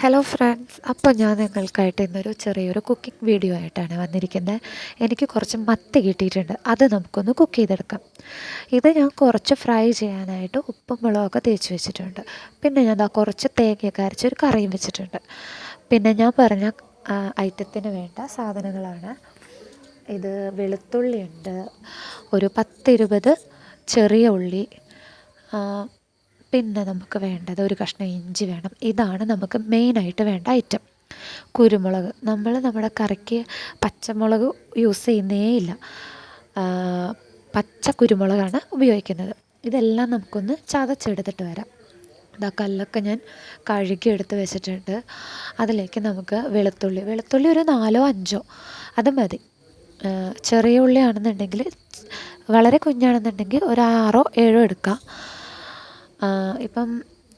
Hello friends അപ്പോൾ ഞാൻ നിങ്ങൾക്കായിട്ട് ഇന്നൊരു ചെറിയൊരു കുക്കിംഗ് വീഡിയോ ആയിട്ടാണ് വന്നിരിക്കുന്നത്. എനിക്ക് കുറച്ച് മത്തി കിട്ടിയിട്ടുണ്ട്. അത് നമുക്കൊന്ന് കുക്ക് ചെയ്തെടുക്കാം. ഇത് ഞാൻ കുറച്ച് ഫ്രൈ ചെയ്യാനായിട്ട് ഉപ്പും മുളകൊക്കെ തേച്ച് വെച്ചിട്ടുണ്ട്. പിന്നെ ഞാൻ ദാ കുറച്ച് തേങ്ങയൊക്കെ അരച്ചൊരു കറിയും വെച്ചിട്ടുണ്ട്. പിന്നെ ഞാൻ പറഞ്ഞ ഐറ്റത്തിന് വേണ്ട സാധനങ്ങളാണ്. ഇത് വെളുത്തുള്ളിയുണ്ട് ഒരു പത്തിരുപത് ചെറിയ ഉള്ളി പിന്നെ നമുക്ക് വേണ്ടത് ഒരു കഷ്ണം ഇഞ്ചി വേണം. ഇതാണ് നമുക്ക് മെയിനായിട്ട് വേണ്ട ഐറ്റം കുരുമുളക്. നമ്മൾ നമ്മുടെ കറിക്ക് പച്ചമുളക് യൂസ് ചെയ്യുന്നേ ഇല്ല പച്ച കുരുമുളകാണ് ഉപയോഗിക്കുന്നത്. ഇതെല്ലാം നമുക്കൊന്ന് ചതച്ചെടുത്തിട്ട് വരാം. ഇതാ കല്ലൊക്കെ ഞാൻ കഴുകി എടുത്ത് വെച്ചിട്ടുണ്ട്. അതിലേക്ക് നമുക്ക് വെളുത്തുള്ളി. വെളുത്തുള്ളി ഒരു നാലോ അഞ്ചോ. അത് മതി. ചെറിയ ഉള്ളിയാണെന്നുണ്ടെങ്കിൽ വളരെ കുഞ്ഞാണെന്നുണ്ടെങ്കിൽ ഒരു ആറോ ഏഴോ എടുക്കാം. ഇപ്പം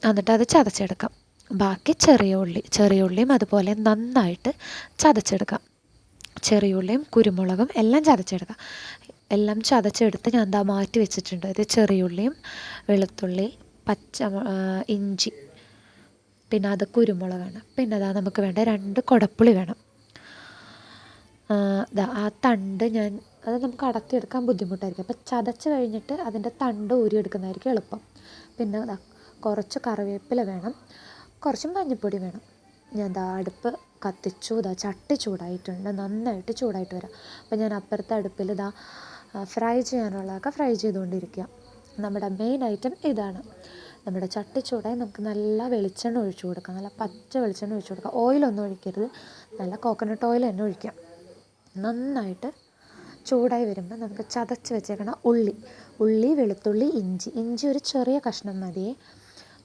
എന്നിട്ട് അത് ചതച്ചെടുക്കാം. ബാക്കി ചെറിയ ഉള്ളി ചെറിയ ഉള്ളിയും അതുപോലെ നന്നായിട്ട് ചതച്ചെടുക്കാം. ചെറിയ ഉള്ളിയും കുരുമുളകും എല്ലാം ചതച്ചെടുക്കാം. എല്ലാം ചതച്ചെടുത്ത് ഞാൻ എന്താ മാറ്റി വെച്ചിട്ടുണ്ട്. ഇത് ചെറിയ ഉള്ളിയും വെളുത്തുള്ളി പച്ച ഇഞ്ചി പിന്നെ അത് കുരുമുളകാണ്. പിന്നെ അതാ നമുക്ക് വേണ്ട രണ്ട് കുടപ്പുളി വേണം. ആ തണ്ട് ഞാൻ അത് നമുക്ക് അടർത്തിയെടുക്കാൻ ബുദ്ധിമുട്ടായിരിക്കും. അപ്പോൾ ചതച്ച് കഴിഞ്ഞിട്ട് അതിന്റെ തണ്ട് ഊരിയെടുക്കുന്നതായിരിക്കും എളുപ്പം. പിന്നെ കുറച്ച് കറിവേപ്പില വേണം. കുറച്ച് മഞ്ഞൾപ്പൊടി വേണം. ഞാൻ ദാ അടുപ്പ് കത്തിച്ചു. ദാ ചട്ടി ചൂടായിട്ടുണ്ട്. നന്നായിട്ട് ചൂടായിട്ട് വരാം. അപ്പം ഞാൻ അപ്പുറത്തെ അടുപ്പിൽ ദാ ഫ്രൈ ചെയ്യാനുള്ളതൊക്കെ ഫ്രൈ ചെയ്തുകൊണ്ടിരിക്കുക. നമ്മുടെ മെയിൻ ഐറ്റം ഇതാണ്. നമ്മുടെ ചട്ടി ചൂടായി നമുക്ക് നല്ല വെളിച്ചെണ്ണ ഒഴിച്ചു കൊടുക്കാം. നല്ല പച്ച വെളിച്ചെണ്ണ ഒഴിച്ചു കൊടുക്കാം. ഓയിലൊന്നും ഒഴിക്കരുത്. നല്ല കോക്കനട്ട് ഓയിൽ തന്നെ ഒഴിക്കാം. നന്നായിട്ട് ചൂടായി വരുമ്പോൾ നമുക്ക് ചതച്ച് വെച്ചേക്കണ ഉള്ളി. ഉള്ളി വെളുത്തുള്ളി ഇഞ്ചി. ഇഞ്ചി ഒരു ചെറിയ കഷ്ണം മതിയേ.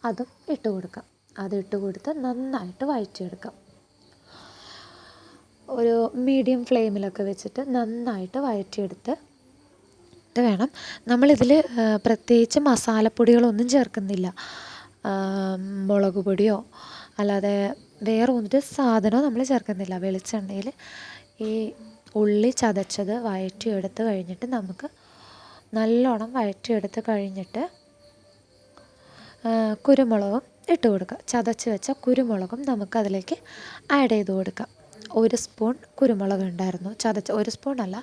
അതും ഇട്ട് കൊടുക്കാം. അത് അതിട്ട് കൊടുത്ത് നന്നായിട്ട് വഴറ്റിയെടുക്കാം. ഒരു മീഡിയം ഫ്ലെയിമിലൊക്കെ വെച്ചിട്ട് നന്നായിട്ട് വഴറ്റിയെടുത്ത് ഇട്ട് വേണം. നമ്മളിതിൽ പ്രത്യേകിച്ച് മസാലപ്പൊടികളൊന്നും ചേർക്കുന്നില്ല. മുളക് പൊടിയോ അല്ലാതെ വേറെ ഒരു സാധനവും നമ്മൾ ചേർക്കുന്നില്ല. വെളിച്ചെണ്ണയിൽ ഈ ഉള്ളി ചതച്ചത് വഴറ്റിയെടുത്ത് കഴിഞ്ഞിട്ട് നമുക്ക് നല്ലോണം വഴറ്റിയെടുത്ത് കഴിഞ്ഞിട്ട് കുരുമുളകും ഇട്ട് കൊടുക്കുക ചതച്ച് വെച്ച കുരുമുളകും നമുക്ക് അതിലേക്ക് ആഡ് ചെയ്ത് കൊടുക്കാം. ഒരു സ്പൂൺ കുരുമുളക് ഉണ്ടായിരുന്നു. ചതച്ച ഒരു സ്പൂൺ അല്ല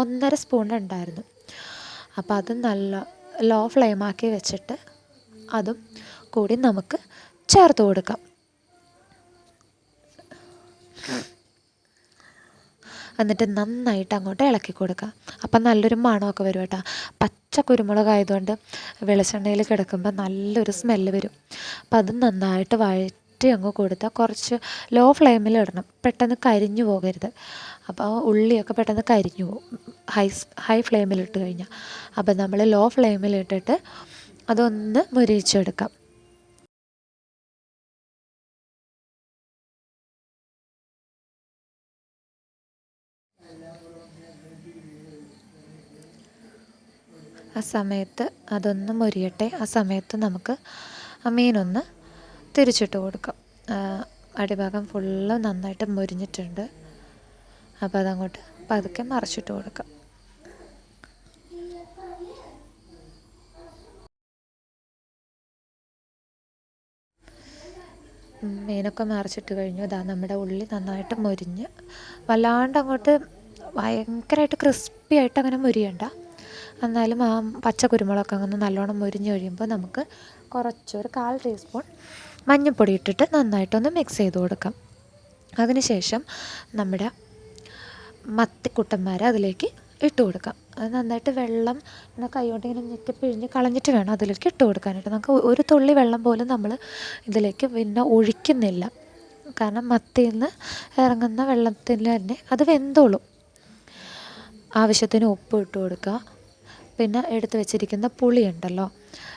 ഒന്നര സ്പൂൺ ഉണ്ടായിരുന്നു. അപ്പോൾ അത് നല്ല ലോ ഫ്ലെയിമാക്കി വെച്ചിട്ട് അതും കൂടി നമുക്ക് ചേർത്ത് കൊടുക്കാം. എന്നിട്ട് നന്നായിട്ട് അങ്ങോട്ട് ഇളക്കി കൊടുക്കുക. അപ്പം നല്ലൊരു മണമൊക്കെ വരും കേട്ടോ. പച്ച കുരുമുളക് ആയതുകൊണ്ട് വെളിച്ചെണ്ണയിൽ കിടക്കുമ്പോൾ നല്ലൊരു സ്മെല്ല് വരും. അപ്പം അത് നന്നായിട്ട് വഴറ്റി അങ്ങ് കൊടുത്താൽ കുറച്ച് ലോ ഫ്ലെയിമിൽ ഇടണം. പെട്ടെന്ന് കരിഞ്ഞു പോകരുത്. അപ്പോൾ ഉള്ളിയൊക്കെ പെട്ടെന്ന് കരിഞ്ഞു പോകും. ഹൈ ഹൈ ഫ്ലെയിമിൽ ഇട്ട് കഴിഞ്ഞാൽ. അപ്പം നമ്മൾ ലോ ഫ്ലെയിമിൽ ഇട്ടിട്ട് അതൊന്ന് മുരിച്ചെടുക്കാം ആ സമയത്ത് അതൊന്ന് മുരിയട്ടെ. ആ സമയത്ത് നമുക്ക് മീനൊന്ന് തിരിച്ചിട്ട് കൊടുക്കാം. അടിഭാഗം ഫുള്ള് നന്നായിട്ട് മൊരിഞ്ഞിട്ടുണ്ട്. അപ്പോൾ അതങ്ങോട്ട് പതുക്കെ മറിച്ചിട്ട് കൊടുക്കാം. മീനൊക്കെ മറിച്ചിട്ട് കഴിഞ്ഞു. അതാ നമ്മുടെ ഉള്ളി നന്നായിട്ട് മൊരിഞ്ഞ്. വല്ലാണ്ട് അങ്ങോട്ട് ഭയങ്കരമായിട്ട് ക്രിസ്പി ആയിട്ട് അങ്ങനെ മൊരിയണ്ട. എന്നാലും ആ പച്ച കുരുമുളക് ഒന്ന് നല്ലോണം മുരിഞ്ഞ് കഴിയുമ്പോൾ നമുക്ക് കുറച്ചൊരു കാൽ ടീസ്പൂൺ മഞ്ഞൾപ്പൊടി ഇട്ടിട്ട് നന്നായിട്ടൊന്ന് മിക്സ് ചെയ്ത് കൊടുക്കാം. അതിനുശേഷം നമ്മുടെ മത്തിക്കുട്ടന്മാരെ അതിലേക്ക് ഇട്ട് കൊടുക്കാം. അത് നന്നായിട്ട് വെള്ളം കൈകൊണ്ട് ഇങ്ങനെ ഞെക്കി പിഴിഞ്ഞ് കളഞ്ഞിട്ട് വേണം അതിലേക്ക് ഇട്ട് കൊടുക്കാനായിട്ട്. നമുക്ക് ഒരു തുള്ളി വെള്ളം പോലും നമ്മൾ ഇതിലേക്ക് പിന്നെ ഒഴിക്കുന്നില്ല. കാരണം മത്തിയിൽ നിന്ന് ഇറങ്ങുന്ന വെള്ളത്തിൽ തന്നെ അത് വെന്തോളും. ആവശ്യത്തിന് ഉപ്പ് ഇട്ട് കൊടുക്കുക. പിന്നെ എടുത്തു വെച്ചിരിക്കുന്ന പുളി ഉണ്ടല്ലോ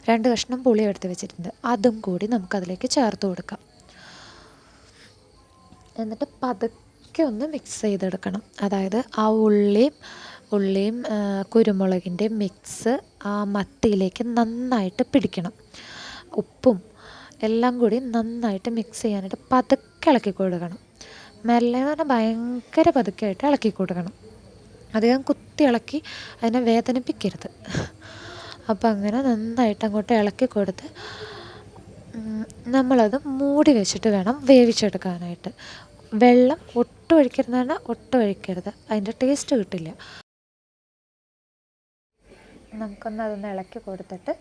രണ്ട് കഷ്ണം പുളി എടുത്തു വെച്ചിട്ടുണ്ട്. അതും കൂടി നമുക്കതിലേക്ക് ചേർത്ത് കൊടുക്കാം. എന്നിട്ട് പതുക്കെ ഒന്ന് മിക്സ് ചെയ്തെടുക്കണം. അതായത് ആ ഉള്ളിയും ഉള്ളിയും കുരുമുളകിന്റെ മിക്സ് ആ മത്തിയിലേക്ക് നന്നായിട്ട് പിടിക്കണം. ഉപ്പും എല്ലാം കൂടി നന്നായിട്ട് മിക്സ് ചെയ്യാനായിട്ട് പതുക്കെ ഇളക്കി കൊടുക്കണം. മെല്ലെ എന്ന് പറഞ്ഞാൽ ഭയങ്കര പതുക്കെ ആയിട്ട് ഇളക്കി കൊടുക്കണം. അധികം കുത്തി ഇളക്കി അതിനെ വേദനിപ്പിക്കരുത്. അപ്പം അങ്ങനെ നന്നായിട്ട് അങ്ങോട്ട് ഇളക്കി കൊടുത്ത് നമ്മളത് മൂടി വെച്ചിട്ട് വേണം വേവിച്ചെടുക്കാനായിട്ട്. വെള്ളം ഒട്ടും ഒഴിക്കരുതെന്ന് പറഞ്ഞാൽ ഒട്ടും ഒഴിക്കരുത് അതിന്റെ ടേസ്റ്റ് കിട്ടില്ല. നമുക്കൊന്ന് അതൊന്ന് ഇളക്കി കൊടുത്തിട്ട്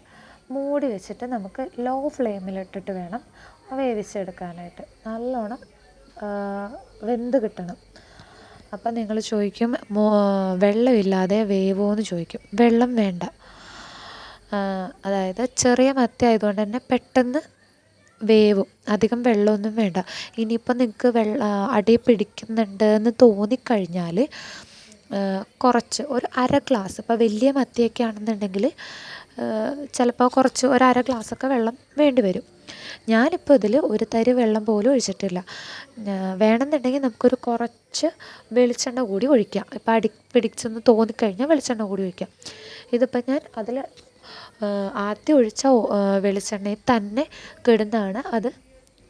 മൂടി വെച്ചിട്ട് നമുക്ക് ലോ ഫ്ലെയിമിലിട്ടിട്ട് വേണം വേവിച്ചെടുക്കാനായിട്ട്. നല്ലോണം വെന്ത് കിട്ടണം. അപ്പം നിങ്ങൾ ചോദിക്കും വെള്ളമില്ലാതെ വേവോ എന്ന് ചോദിക്കും. വെള്ളം വേണ്ട. അതായത് ചെറിയ മത്തി ആയതുകൊണ്ട് തന്നെ പെട്ടെന്ന് വേവും. അധികം വെള്ളമൊന്നും വേണ്ട. ഇനിയിപ്പം നിങ്ങൾക്ക് വെള്ള അടി പിടിക്കുന്നുണ്ട് എന്ന് തോന്നിക്കഴിഞ്ഞാൽ കുറച്ച് ഒരു അര ഗ്ലാസ് ഇപ്പോൾ വലിയ മത്തിയൊക്കെ ആണെന്നുണ്ടെങ്കിൽ ചിലപ്പോൾ കുറച്ച് ഒരു അര ഗ്ലാസ്സൊക്കെ വെള്ളം വേണ്ടി വരും ഞാനിപ്പോൾ ഇതിൽ ഒരു തരി വെള്ളം പോലും ഒഴിച്ചിട്ടില്ല. വേണമെന്നുണ്ടെങ്കിൽ നമുക്കൊരു കുറച്ച് വെളിച്ചെണ്ണ കൂടി ഒഴിക്കാം. ഇപ്പം അടി പിടിച്ചെന്ന് തോന്നിക്കഴിഞ്ഞാൽ വെളിച്ചെണ്ണ കൂടി ഒഴിക്കാം. ഇതിപ്പോൾ ഞാൻ അതിൽ ആദ്യം ഒഴിച്ച വെളിച്ചെണ്ണയിൽ തന്നെ കിടന്നാണ് അത്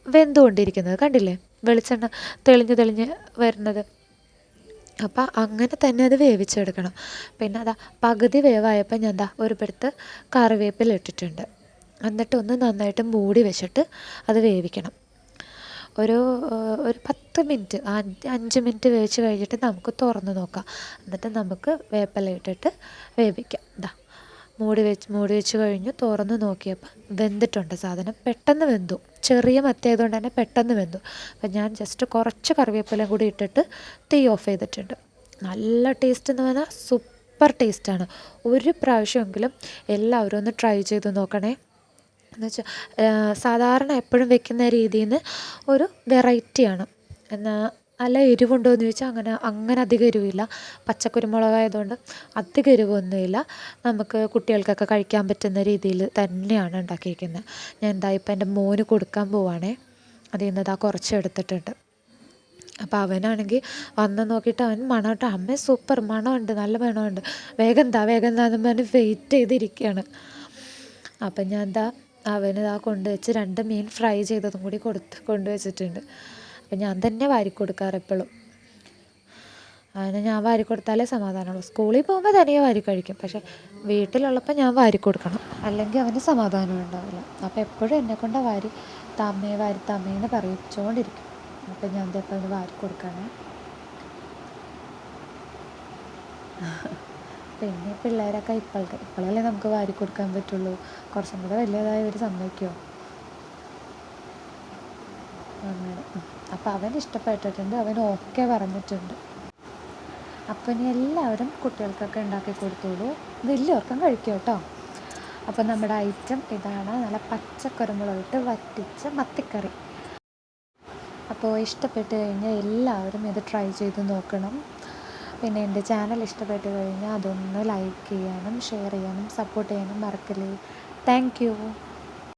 വെന്തുകൊണ്ടിരിക്കുന്നത്. കണ്ടില്ലേ? വെളിച്ചെണ്ണ തെളിഞ്ഞ് തെളിഞ്ഞ് വരുന്നത്. അപ്പം അങ്ങനെ തന്നെ അത് വേവിച്ചെടുക്കണം. പിന്നെ അതാ പകുതി വേവായപ്പോൾ ഞാൻ എന്താ ഒരു പെടുത്ത് കറിവേപ്പില ഇട്ടിട്ടുണ്ട്. എന്നിട്ട് ഒന്ന് നന്നായിട്ട് മൂടി വെച്ചിട്ട് അത് വേവിക്കണം. ഒരു ഒരു പത്ത് മിനിറ്റ് അഞ്ച് മിനിറ്റ് വേവിച്ച് കഴിഞ്ഞിട്ട് നമുക്ക് തുറന്ന് നോക്കാം. എന്നിട്ട് നമുക്ക് വേപ്പില ഇട്ടിട്ട് വേവിക്കാം. ഇതാ മൂടി വെച്ച് മൂടി വെച്ച് കഴിഞ്ഞു തുറന്ന് നോക്കിയപ്പോൾ വെന്തിട്ടുണ്ട് സാധനം. പെട്ടെന്ന് വെന്തു. ചെറിയ മത്തി ആയതുകൊണ്ട് തന്നെ പെട്ടെന്ന് വെന്തു. അപ്പം ഞാൻ ജസ്റ്റ് കുറച്ച് കറിവേപ്പിലയും കൂടി ഇട്ടിട്ട് തീ ഓഫ് ചെയ്തിട്ടുണ്ട്. നല്ല ടേസ്റ്റ് എന്ന് പറഞ്ഞാൽ സൂപ്പർ ടേസ്റ്റാണ് ഒരു പ്രാവശ്യമെങ്കിലും എല്ലാവരും ഒന്ന് ട്രൈ ചെയ്ത് നോക്കണേ. എന്ന് വെച്ചാൽ സാധാരണ എപ്പോഴും വെക്കുന്ന രീതിയിൽ നിന്ന് ഒരു വെറൈറ്റിയാണ്. എന്നാൽ നല്ല എരിവുണ്ടോ എന്ന് ചോദിച്ചാൽ അങ്ങനെ അങ്ങനെ അധികം എരിവില്ല. പച്ചക്കുരുമുളകായതുകൊണ്ട് അധികം എരിവൊന്നുമില്ല. നമുക്ക് കുട്ടികൾക്കൊക്കെ കഴിക്കാൻ പറ്റുന്ന രീതിയിൽ തന്നെയാണ് ഉണ്ടാക്കിയിരിക്കുന്നത് ഞാൻ എന്താ ഇപ്പം എന്റെ മോന് കൊടുക്കാൻ പോവാണേ. അതിൽ നിന്ന് ഇതാ കുറച്ച് എടുത്തിട്ടുണ്ട്. അപ്പോൾ അവനാണെങ്കിൽ വന്ന് നോക്കിയിട്ട് അവൻ മണമിട്ട് അമ്മ സൂപ്പർ മണമുണ്ട് നല്ല മണമുണ്ട് വേഗം എന്താ വേഗം എന്താന്ന് പറഞ്ഞ് വെയിറ്റ് ചെയ്തിരിക്കുകയാണ് അപ്പം ഞാൻ എന്താ അവന് ഇതാ കൊണ്ടുവച്ച് രണ്ട് മീൻ ഫ്രൈ ചെയ്തതും കൂടി കൊടുത്ത് കൊണ്ടുവച്ചിട്ടുണ്ട് അപ്പം ഞാൻ തന്നെ വാരി കൊടുക്കാറ് എപ്പോഴും അവന് ഞാൻ വാരി കൊടുത്താലേ സമാധാനമുള്ളൂ. സ്കൂളിൽ പോകുമ്പോൾ തനിയെ വാരി കഴിക്കും. പക്ഷേ വീട്ടിലുള്ളപ്പോൾ ഞാൻ വാരി കൊടുക്കണം. അല്ലെങ്കിൽ അവന് സമാധാനം ഉണ്ടാവില്ല. അപ്പോൾ എപ്പോഴും എന്നെ കൊണ്ട് വാരി തമ്മേ വാരി തമ്മേന്ന് പറയിച്ചുകൊണ്ടിരിക്കും അപ്പം ഞാൻ അവന് വാരി കൊടുക്കാണ്. പിന്നെ പിള്ളേരൊക്കെ ഇപ്പോഴത്തെ ഇപ്പോഴല്ലേ നമുക്ക് വാരി കൊടുക്കാൻ പറ്റുള്ളൂ. കുറച്ചും കൂടെ വലിയതായി ഒരു സമ്മതിക്കുമോ അങ്ങനെ. അപ്പം അവൻ ഇഷ്ടപ്പെട്ടിട്ടുണ്ട് അവൻ ഓക്കെ പറഞ്ഞിട്ടുണ്ട്. അപ്പം ഇനി എല്ലാവരും കുട്ടികൾക്കൊക്കെ ഉണ്ടാക്കി കൊടുത്തോളൂ. വലിയവർക്കും കഴിക്കും കേട്ടോ അപ്പം നമ്മുടെ ഐറ്റം ഇതാണ് നല്ല പച്ചക്കുരുമുളകിട്ട് വറ്റിച്ച മത്തിക്കറി. അപ്പോൾ ഇഷ്ടപ്പെട്ട് കഴിഞ്ഞാൽ എല്ലാവരും ഇത് ട്രൈ ചെയ്ത് നോക്കണം. പിന്നെ എന്റെ ചാനൽ ഇഷ്ടപ്പെട്ട് കഴിഞ്ഞാൽ അതൊന്ന് ലൈക്ക് ചെയ്യാനും ഷെയർ ചെയ്യാനും സപ്പോർട്ട് ചെയ്യാനും മറക്കല്ലേ. Thank you